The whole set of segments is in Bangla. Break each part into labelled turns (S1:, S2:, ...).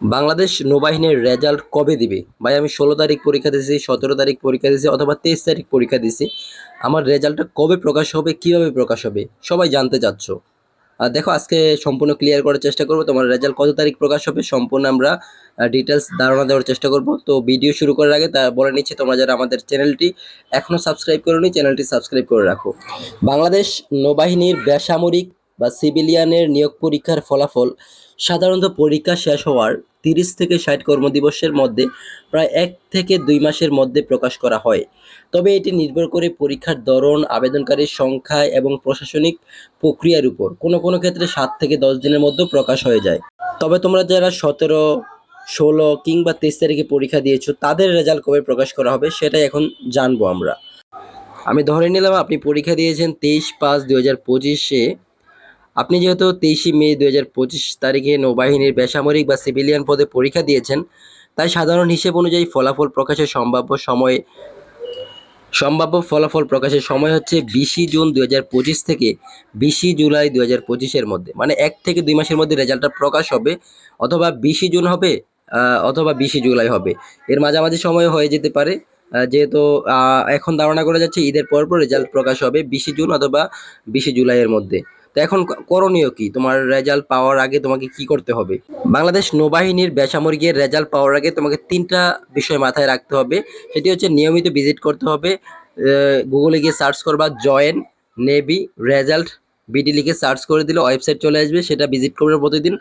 S1: বাংলাদেশ নৌবাহিনীর রেজাল্ট কবে দিবে? ভাই, আমি ষোলো তারিখ পরীক্ষা দিয়েছি সতেরো তারিখ পরীক্ষা দিয়েছি অথবা তেইশ তারিখ পরীক্ষা দিয়েছি আমার রেজাল্টটা কবে প্রকাশ হবে, কীভাবে প্রকাশ হবে, সবাই জানতে চাচ্ছ। আর দেখো, আজকে সম্পূর্ণ ক্লিয়ার করার চেষ্টা করব। তোমার রেজাল্ট কত তারিখ প্রকাশ হবে, সম্পূর্ণ আমরা ডিটেলস ধারণা দেওয়ার চেষ্টা করব। তো ভিডিও শুরু করার আগে তা বলে নিচ্ছি, তোমরা যারা আমাদের চ্যানেলটি এখনও সাবস্ক্রাইব করোনি চ্যানেলটি সাবস্ক্রাইব করে রাখো। বাংলাদেশ নৌবাহিনীর বেসামরিক বা সিভিলিয়ানের নিয়োগ পরীক্ষার ফলাফল সাধারণত পরীক্ষা শেষ হওয়ার তিরিশ থেকে ষাট কর্মদিবসের মধ্যে প্রায় এক থেকে দুই মাসের মধ্যে প্রকাশ করা হয়। তবে এটি নির্ভর করে পরীক্ষার ধরন, আবেদনকারীর সংখ্যা এবং প্রশাসনিক প্রক্রিয়ার উপর। কোনো কোনো ক্ষেত্রে সাত থেকে দশ দিনের মধ্যে প্রকাশ হয়ে যায়। তবে তোমরা যারা সতেরো, ষোলো কিংবা তেইশ তারিখে পরীক্ষা দিয়েছ, তাদের রেজাল্ট কবে প্রকাশ করা হবে সেটাই এখন জানব আমরা। আমি ধরে নিলাম আপনি পরীক্ষা দিয়েছেন তেইশ পাঁচ দু হাজার পঁচিশে। আপনি যেহেতু তেইশে মে দু হাজার পঁচিশ তারিখে নৌবাহিনীর বেসামরিক বা সিভিলিয়ান পদে পরীক্ষা দিয়েছেন, তাই সাধারণ হিসেব অনুযায়ী ফলাফল প্রকাশের সম্ভাব্য সময়, সম্ভাব্য ফলাফল প্রকাশের সময় হচ্ছে বিশে জুন দু হাজার পঁচিশ থেকে বিশে জুলাই দু হাজার পঁচিশের মধ্যে। মানে এক থেকে দুই মাসের মধ্যে রেজাল্টটা প্রকাশ হবে, অথবা বিশে জুন হবে অথবা বিশে জুলাই হবে। এর মাঝামাঝি সময় হয়ে যেতে পারে যেহেতু এখন ধারণা করা যাচ্ছে ঈদের পর পর রেজাল্ট প্রকাশ হবে বিশে জুন অথবা বিশে জুলাইয়ের মধ্যে। তো এখন করণীয় কি? তোমার রেজাল্ট পাওয়ার আগে তোমাকে কি করতে হবে? বাংলাদেশ নৌবাহিনীর বেসামরিকের রেজাল্ট পাওয়ার আগে তোমাকে তিনটা বিষয় মাথায় রাখতে হবে। সেটি হচ্ছে নিয়মিত ভিজিট করতে হবে গুগলে গিয়ে সার্চ করবা জয়েন নেভি রেজাল্ট বিডি লিখে সার্চ করে দিলে ওয়েবসাইট চলে আসবে, সেটা ভিজিট করবে প্রতিদিন।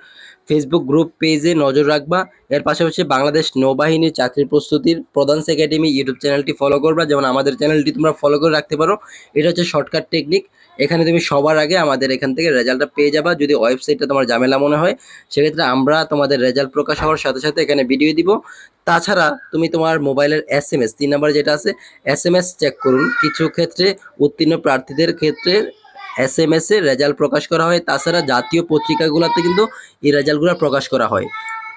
S1: ফেসবুক গ্রুপ পেজে নজর রাখবা। এর পাশাপাশি বাংলাদেশ নৌবাহিনীর চাকরি প্রস্তুতির প্রধান একাডেমি ইউটিউব চ্যানেলটি ফলো করবা। যেমন আমাদের চ্যানেলটি তোমরা ফলো করে রাখতে পারো। এটা হচ্ছে শর্টকাট টেকনিক এখানে তুমি সবার আগে আমাদের এখান থেকে রেজাল্টটা পেয়ে যাবা। যদি ওয়েবসাইটটা তোমার ঝামেলা মনে হয়, সেক্ষেত্রে আমরা তোমাদের রেজাল্ট প্রকাশ হওয়ার সাথে সাথে এখানে ভিডিও দিব। তাছাড়া তুমি তোমার মোবাইলের এস এম এস তিন নাম্বার যেটা আছে এস এম এস চেক করুন। কিছু ক্ষেত্রে উত্তীর্ণ প্রার্থীদের ক্ষেত্রে এস এম এস এ রেজাল্ট প্রকাশ করা হয়। তাছাড়া জাতীয় পত্রিকাগুলোতে কিন্তু এই রেজাল্টগুলো প্রকাশ করা হয়।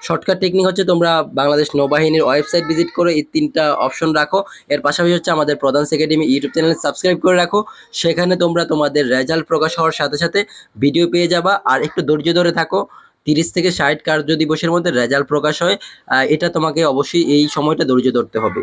S1: শর্টকাট টেকনিক হচ্ছে তোমরা বাংলাদেশ নৌবাহিনীর ওয়েবসাইট ভিজিট করে এই তিনটা অপশন রাখো। এর পাশাপাশি হচ্ছে আমাদের প্রধান একাডেমি ইউটিউব চ্যানেল সাবস্ক্রাইব করে রাখো। সেখানে তোমরা তোমাদের রেজাল্ট প্রকাশ হওয়ার সাথে সাথে ভিডিও পেয়ে যাবা। আর একটু ধৈর্য ধরে থাকো, তিরিশ থেকে ষাট কার্য দিবসের মধ্যে রেজাল্ট প্রকাশ হয়। এটা তোমাকে অবশ্যই এই সময়টা ধৈর্য ধরতে হবে।